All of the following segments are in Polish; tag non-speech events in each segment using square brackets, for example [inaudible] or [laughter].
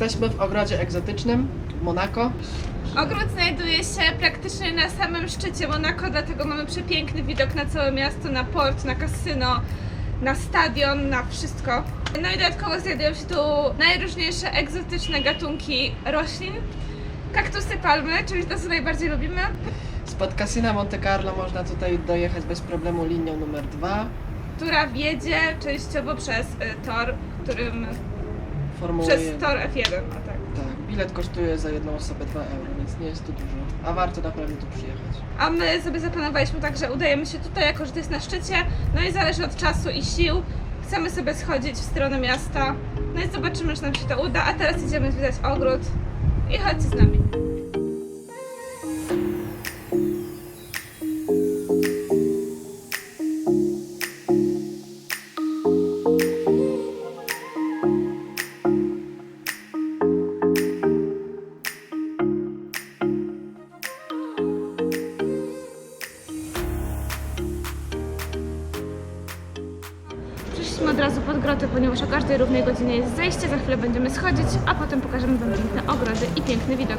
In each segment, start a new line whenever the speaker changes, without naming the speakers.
Jesteśmy w ogrodzie egzotycznym Monako.
Ogród znajduje się praktycznie na samym szczycie Monako, dlatego mamy przepiękny widok na całe miasto, na port, na kasyno, na stadion, na wszystko. No i dodatkowo znajdują się tu najróżniejsze egzotyczne gatunki roślin. Kaktusy, palmy, czyli to co najbardziej lubimy.
Spod kasyna Monte Carlo można tutaj dojechać bez problemu linią numer 2.
która wiedzie częściowo przez y, tor, którym
Formuły
przez
1.
tor F1, a tak.
Tak, bilet kosztuje za jedną osobę 2 euro, więc nie jest to dużo. A warto naprawdę tu przyjechać.
A my sobie zaplanowaliśmy tak, że udajemy się tutaj, jako że to jest na szczycie, no i zależy od czasu i sił. Chcemy sobie schodzić w stronę miasta, no i zobaczymy, czy nam się to uda, a teraz idziemy zwiedzać ogród i chodźcie z nami. Przyszliśmy od razu pod grotę, ponieważ o każdej równej godzinie jest zejście, za chwilę będziemy schodzić, a potem pokażemy Wam piękne ogrody i piękny widok.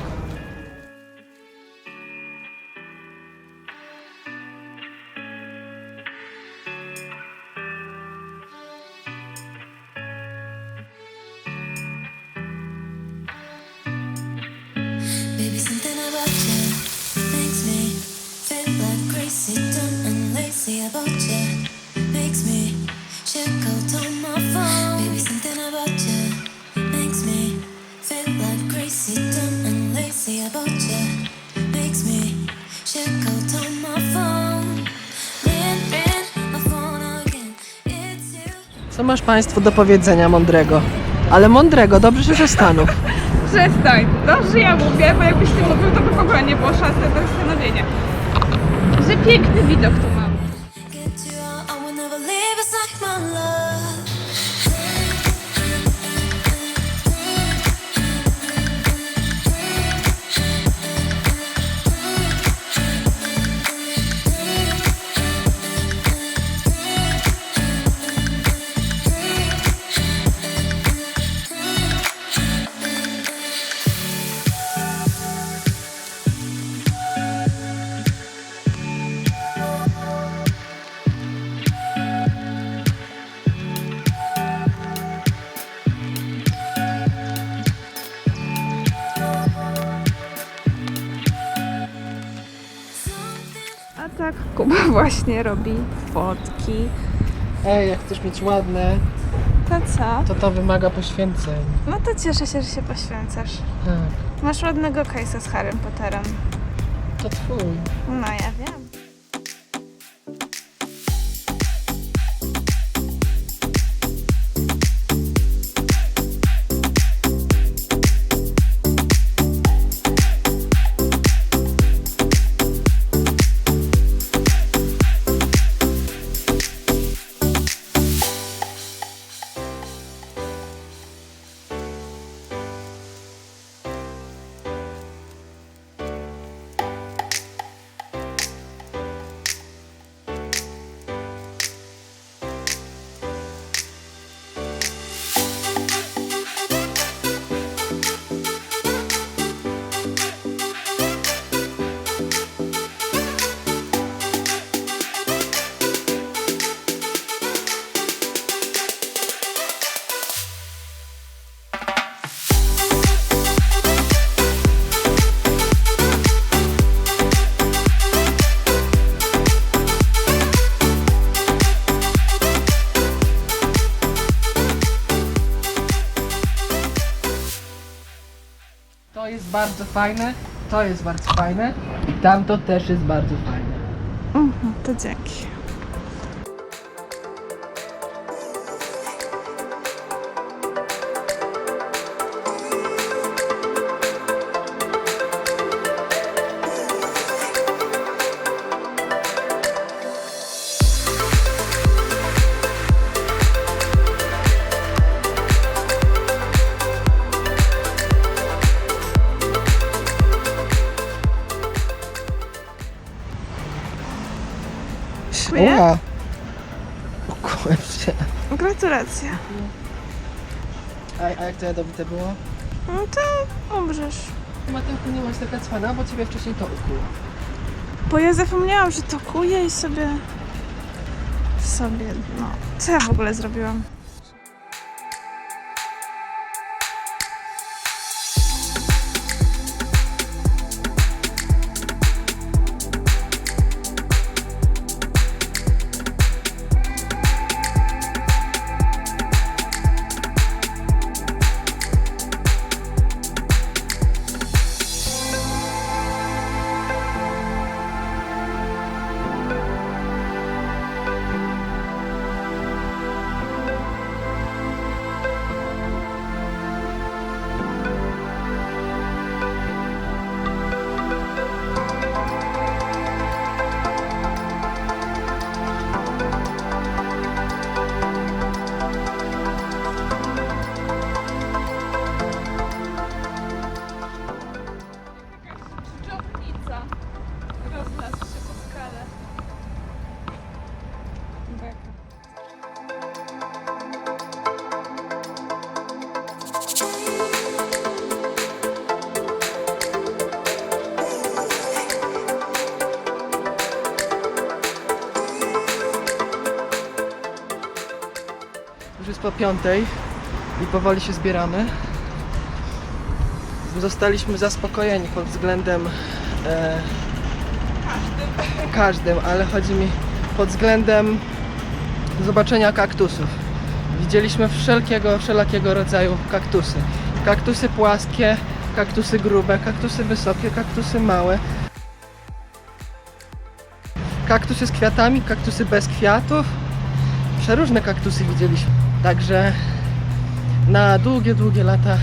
Masz Państwo do powiedzenia mądrego? Ale mądrego, dobrze się zastanów. [laughs]
Przestań! Dobrze ja mówię, bo jakbyś ty mówił, to by w ogóle nie było szansy na zastanowienie. Że piękny widok tu. Tak, Kuba [laughs] właśnie robi fotki.
Ej, jak chcesz mieć ładne,
To co?
to to wymaga poświęceń.
No to cieszę się, że się poświęcasz.
Tak,
Masz ładnego case'a z Harrym Potterem.
to twój.
No ja wiem.
Jest bardzo fajne, to jest bardzo fajne i tamto też jest bardzo fajne.
Mhm, to dzięki.
Ła. O kurczę.
Gratulacje.
A, a jak to jadowite było?
No to umrzesz.
Matynku, nie masz taka cwana, bo ciebie wcześniej to ukuło.
Bo ja zapomniałam, że to kuję i sobie... sobie, no... Co ja w ogóle zrobiłam? Po
piątej i powoli się zbieramy. Zostaliśmy zaspokojeni pod względem e, każdym, ale chodzi mi pod względem zobaczenia kaktusów. Widzieliśmy wszelkiego, wszelakiego rodzaju kaktusy. Kaktusy płaskie, kaktusy grube, kaktusy wysokie, kaktusy małe. Kaktusy z kwiatami, kaktusy bez kwiatów. Przeróżne kaktusy widzieliśmy. Także na długie, długie lata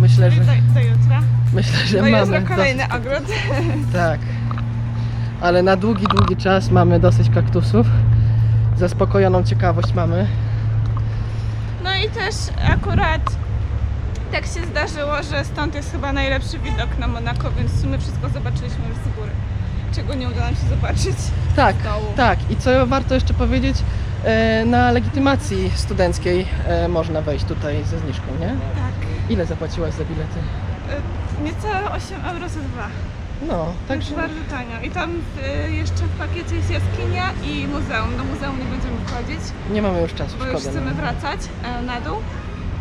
myślę, że,
Do, do jutra.
myślę, że
Do
mamy.
jutra kolejny ogród.
Dosyć, [laughs] tak. Ale na długi, długi czas mamy dosyć kaktusów. Zaspokojoną ciekawość mamy.
No i też akurat tak się zdarzyło, że stąd jest chyba najlepszy widok na Monako, więc w sumie wszystko zobaczyliśmy już z góry. Czego nie uda nam się zobaczyć.
Tak, tak. I co warto jeszcze powiedzieć, na legitymacji studenckiej e, można wejść tutaj ze zniżką, nie?
Tak.
Ile zapłaciłaś za bilety?
Y, Niecałe 8 euro za dwa.
No,
Także bardzo tanio. I tam jeszcze w pakiecie jest jaskinia i muzeum. Do muzeum nie będziemy wchodzić,
nie mamy już czasu,
bo już chcemy
no.
wracać e, na dół.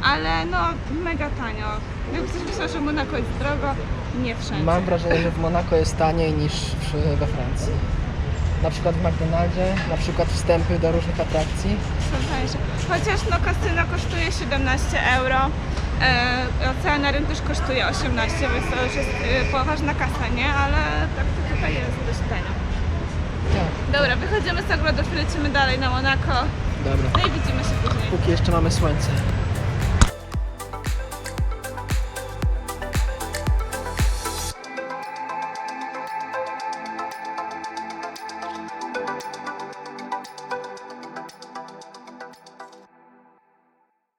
Ale no, mega tanio. Jak ktoś myślał, że Monako jest drogo, nie wszędzie.
Mam wrażenie, że w Monako jest taniej niż we Francji. Na przykład w McDonaldzie, na przykład wstępy do różnych atrakcji.
Tańsze. Chociaż no kasyno kosztuje 17 euro, e, oceanarium też kosztuje 18, więc to już jest e, poważna kasa, nie? Ale tak to tutaj jest dość tanio.
Tak,
Dobra, wychodzimy z ogrodów lecimy dalej na Monako.
dobra.
No i widzimy się później.
Póki jeszcze mamy słońce.